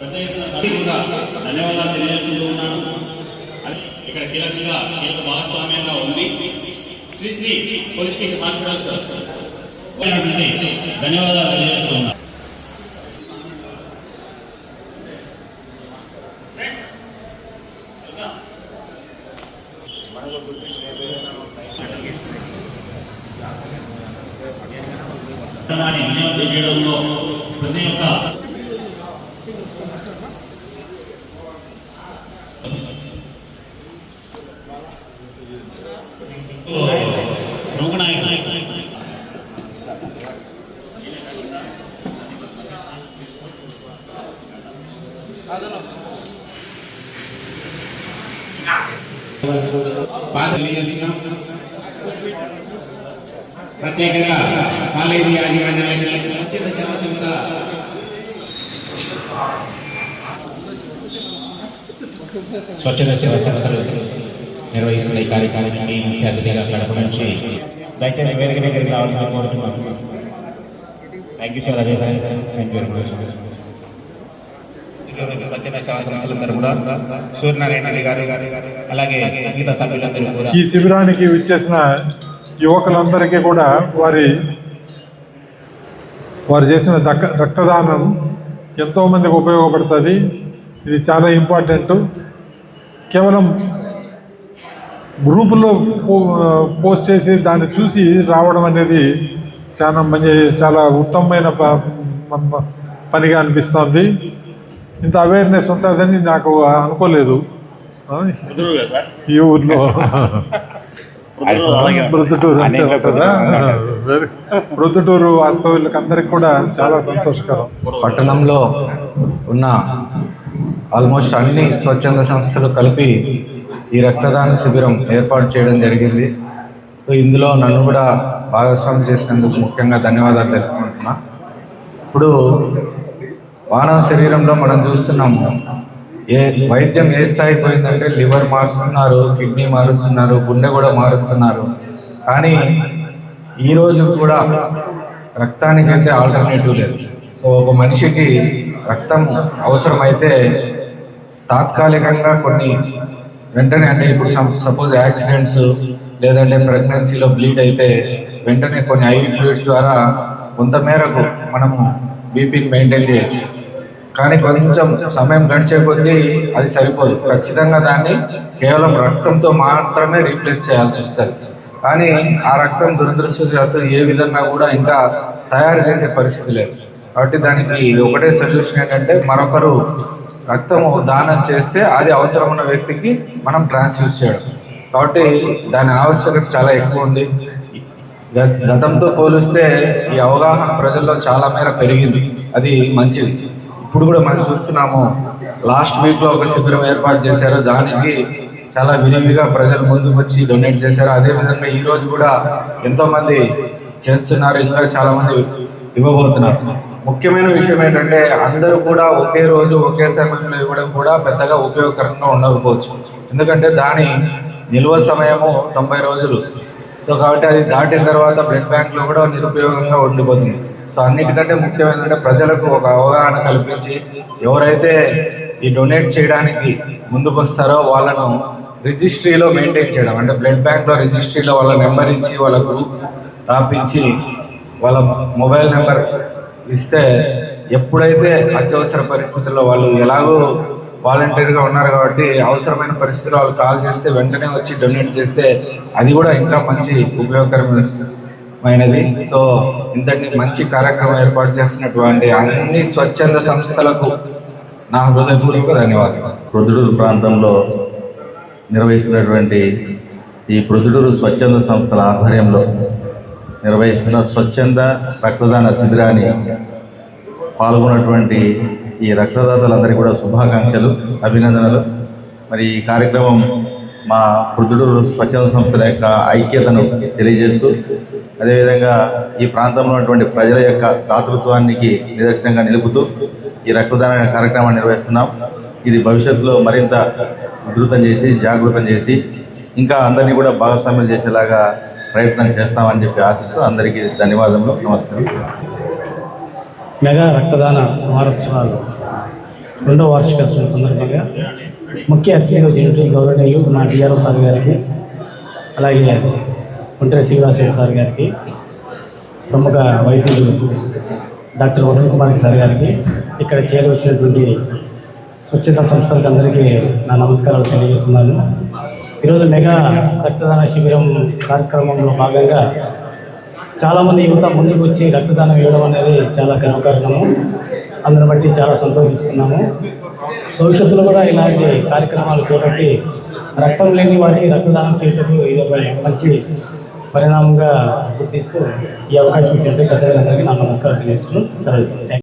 పెద్ద ధన్యవాదాలు తెలియజేసుకుంటూ ఉన్నాను. ఇక్కడ కీలకంగా కీలక భాగస్వామ్యంగా ఉంది. శ్రీ శ్రీ పొలిస్టిక్ హాస్పిటల్స్ ధన్యవాదాలు తెలియజేస్తూ ఉన్నాను. ప్రతి ఒక్క ప్రత్యేకంగా కాలేజీ యాజమాన్యానికి ఉచిత సేవ సంస్థ. స్వచ్ఛత సేవా సంస్థలు నిర్వహిస్తున్న ఈ కార్యక్రమానికి ముఖ్య అతిథిగా కడప నుంచి దయచేసి వేదిక దగ్గరికి రావాల్సిన కోరుతున్నాను thank you sir Ajay sir. Thank you very much సేవా సంస్థలందరూ కూడా సూర్యనారాయణ రెడ్డి గారు అలాగే మిగతా సభ్యులందరూ కూడా ఈ శిబిరానికి విచ్చేసిన యువకులందరికీ కూడా వారి వారు చేసిన దక్క రక్తదానం ఎంతోమందికి ఉపయోగపడుతుంది. ఇది చాలా ఇంపార్టెంట్. కేవలం గ్రూపుల్లో పోస్ట్ చేసి దాన్ని చూసి రావడం అనేది చాలా మంచి చాలా ఉత్తమమైన ప- పనిగా అనిపిస్తుంది. ఇంత అవేర్నెస్ ఉంటుందని నాకు అనుకోలేదు. ఈ ఊర్లో. ప్రొద్దుటూరు అంటే ఉంటుందా? వెరీ ప్రొద్దుటూరు వాస్తవులకు అందరికి కూడా చాలా సంతోషకరం. పట్టణంలో ఉన్న ఆల్మోస్ట్ అన్ని స్వచ్ఛంద సంస్థలు కలిపి ఈ రక్తదాన శిబిరం ఏర్పాటు చేయడం జరిగింది. సో ఇందులో నన్ను కూడా భాగస్వామి చేసినందుకు ముఖ్యంగా ధన్యవాదాలు తెలుపుకుంటున్నా. ఇప్పుడు మానవ శరీరంలో మనం చూస్తున్నాము ఏ వైద్యం ఏ స్థాయికి పోయిందంటే లివర్ మారుస్తున్నారు కిడ్నీ మారుస్తున్నారు గుండె కూడా మారుస్తున్నారు. కానీ ఈరోజు కూడా రక్తానికి అయితే ఆల్టర్నేటివ్ లేదు. సో ఒక మనిషికి రక్తం అవసరమైతే తాత్కాలికంగా కొన్ని వెంటనే అంటే ఇప్పుడు సపోజ్ యాక్సిడెంట్స్ లేదంటే ప్రెగ్నెన్సీలో బ్లీడ్ అయితే వెంటనే కొన్ని ఐవి ఫ్లూయిడ్స్ ద్వారా కొంత మేరకు మనము బీపీని మెయింటైన్ చేయొచ్చు. కానీ కొంచెం సమయం గడిచే కొద్దీ అది సరిపోదు. ఖచ్చితంగా దాన్ని కేవలం రక్తంతో మాత్రమే రీప్లేస్ చేయాల్సి వస్తుంది. కానీ ఆ రక్తం దురదృష్టవశాత్తు ఏ విధంగా కూడా ఇంకా తయారు చేసే పరిస్థితి లేదు. కాబట్టి దానికి ఒకటే సొల్యూషన్ ఏంటంటే మరొకరు రక్తము దానం చేస్తే అది అవసరం ఉన్న వ్యక్తికి మనం ట్రాన్స్ఫ్యూజ్ చేయడం. కాబట్టి దాని ఆవశ్యకత చాలా ఎక్కువ ఉంది. గత- గతంతో పోలిస్తే ఈ అవగాహన ప్రజల్లో చాలా మేర పెరిగింది. అది మంచిది. ఇప్పుడు కూడా మనం చూస్తున్నాము లాస్ట్ వీక్లో ఒక శిబిరం ఏర్పాటు చేశారు. దానికి చాలా విరివిగా ప్రజలు ముందుకు వచ్చి డొనేట్ చేశారు. అదేవిధంగా ఈ రోజు కూడా ఎంతోమంది చేస్తున్నారు ఇంకా చాలా మంది ఇవ్వబోతున్నారు. ముఖ్యమైన విషయం ఏంటంటే అందరూ కూడా ఒకే రోజు ఒకే సమయంలో ఇవ్వడం కూడా పెద్దగా ఉపయోగకరంగా ఉండకపోవచ్చు. ఎందుకంటే దాని నిల్వ సమయము తొంభై రోజులు. సో కాబట్టి అది దాటిన తర్వాత బ్లడ్ బ్యాంక్లో కూడా నిరుపయోగంగా ఉండిపోతుంది. సో అన్నిటికంటే ముఖ్యమైనదంటే ప్రజలకు ఒక అవగాహన కల్పించి ఎవరైతే ఈ డొనేట్ చేయడానికి ముందుకు వస్తారో వాళ్ళను రిజిస్ట్రీలో మెయింటైన్ చేయడం. అంటే బ్లడ్ బ్యాంక్లో రిజిస్ట్రీలో వాళ్ళ నెంబర్ ఇచ్చి వాళ్ళ గ్రూప్ రాపించి వాళ్ళ మొబైల్ నెంబర్ ఇస్తే ఎప్పుడైతే అత్యవసర పరిస్థితుల్లో వాళ్ళు ఎలాగో వాలంటీర్గా ఉన్నారు కాబట్టి అవసరమైన పరిస్థితుల్లో వాళ్ళు కాల్ చేస్తే వెంటనే వచ్చి డొనేట్ చేస్తే అది కూడా ఇంకా మంచి మైనది. సో ఇంతటి మంచి కార్యక్రమం ఏర్పాటు చేస్తున్నటువంటి అన్ని స్వచ్ఛంద సంస్థలకు నా హృదయపూర్వక ధన్యవాదాలు. ప్రొద్దుటూరు ప్రాంతంలో నిర్వహిస్తున్నటువంటి ఈ ప్రొద్దుటూరు స్వచ్ఛంద సంస్థల ఆధ్వర్యంలో నిర్వహిస్తున్న స్వచ్ఛంద రక్తదాన శిబిరాన్ని పాల్గొన్నటువంటి ఈ రక్తదాతలందరికీ కూడా శుభాకాంక్షలు అభినందనలు. మరి ఈ కార్యక్రమం మా ప్రొద్దుటూరు స్వచ్ఛంద సంస్థల యొక్క ఐక్యతను తెలియజేస్తూ అదేవిధంగా ఈ ప్రాంతంలో ఉన్నటువంటి ప్రజల యొక్క దాతృత్వానికి నిదర్శనంగా నిలుపుతూ ఈ రక్తదాన కార్యక్రమాన్ని నిర్వహిస్తున్నాం. ఇది భవిష్యత్తులో మరింత ఉధృతం చేసి జాగృతం చేసి ఇంకా అందరినీ కూడా భాగస్వామ్యం చేసేలాగా ప్రయత్నం చేస్తామని చెప్పి ఆశిస్తూ అందరికీ ధన్యవాదములు. నమస్కారం. మెగా రక్తదాన వారోత్సవాలు రెండవ వార్షికోత్సవం సందర్భంగా ముఖ్య అతిథిగా వచ్చినటువంటి గౌరవనీయులు మా టీఆర్ఎస్ సార్ గారికి అలాగే ఒంటరి శ్రీనివాసరెడ్డి సార్ గారికి ప్రముఖ వైద్యులు డాక్టర్ వరుణ్ కుమార్ సార్ గారికి ఇక్కడ చేరవచ్చినటువంటి స్వచ్ఛతా సంస్థలకు అందరికీ నా నమస్కారాలు తెలియజేస్తున్నాను. ఈరోజు మెగా రక్తదాన శిబిరం కార్యక్రమంలో భాగంగా చాలామంది యువత ముందుకు వచ్చి రక్తదానం ఇవ్వడం అనేది చాలా గర్వకారణము. అందుని బట్టి చాలా సంతోషిస్తున్నాము. భవిష్యత్తులో కూడా ఇలాంటి కార్యక్రమాలు చేపట్టి రక్తం లేని వారికి రక్తదానం చేయటం ఇది ఒక మంచి పరిణామంగా గుర్తిస్తూ ఈ అవకాశం ఇచ్చినట్టు పెద్దలందరికీ నా నమస్కారం తెలియజేస్తున్నాను. సరే థ్యాంక్